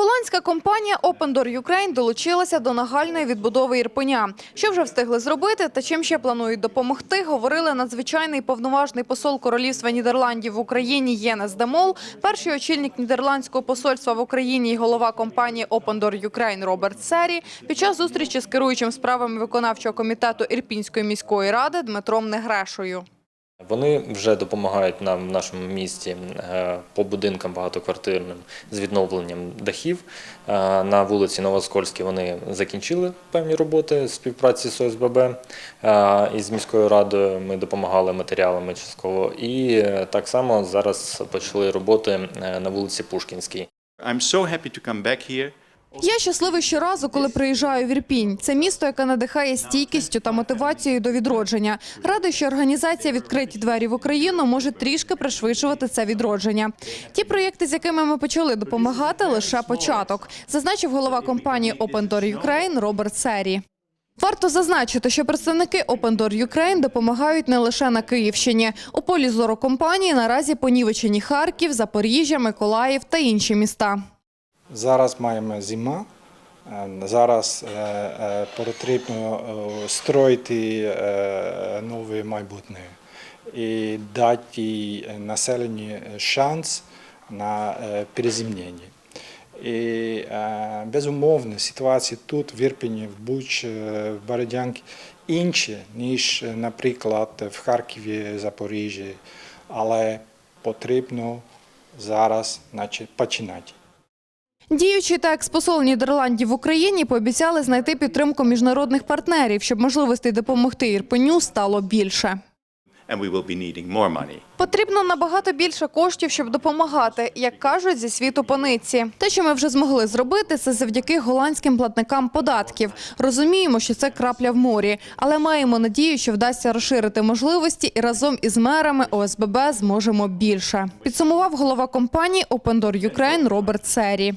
Голландська компанія Open Door Ukraine долучилася до нагальної відбудови Ірпеня. Що вже встигли зробити та чим ще планують допомогти, говорили надзвичайний повноважний посол Королівства Нідерландів в Україні Єнес Демол, перший очільник нідерландського посольства в Україні і голова компанії Open Door Ukraine Роберт Сері під час зустрічі з керуючим справами виконавчого комітету Ірпінської міської ради Дмитром Негрешою. Вони вже допомагають нам в нашому місті е, по будинкам багатоквартирним з відновленням дахів. Е, На вулиці Новоскольській вони закінчили певні роботи співпраці з ОСББ е, і з міською радою. Ми допомагали матеріалами частково. І так само зараз почали роботи на вулиці Пушкінській. I'm so happy to come back here. Я щасливий щоразу, коли приїжджаю в Ірпінь. Це місто, яке надихає стійкістю та мотивацією до відродження. Радий, що організація «Відкриті двері в Україну може трішки пришвидшувати це відродження. Ті проєкти, з якими ми почали допомагати, лише початок, зазначив голова компанії Open Door Ukraine Роберт Сері. Варто зазначити, що представники Open Door Ukraine допомагають не лише на Київщині. У полі зору компанії наразі понівечені Харків, Запоріжжя, Миколаїв та інші міста. Зараз маємо зима. е, Зараз е, е, потрібно строїти нове майбутнє і дати населенню шанс на перезимнення. І безумовно ситуація тут в Ірпені, в Буч, в Бородянці інші, ніж, наприклад, в Харкові, Запоріжжі, але потрібно зараз починати. Діючий та експосол Нідерландів в Україні пообіцяли знайти підтримку міжнародних партнерів, щоб можливостей допомогти Ірпеню стало більше. Потрібно набагато більше коштів, щоб допомагати, як кажуть зі світу пониці. Те, що ми вже змогли зробити, це завдяки голландським платникам податків. Розуміємо, що це крапля в морі, але маємо надію, що вдасться розширити можливості і разом із мерами ОСББ зможемо більше. Підсумував голова компанії Open Door Ukraine Роберт Сері.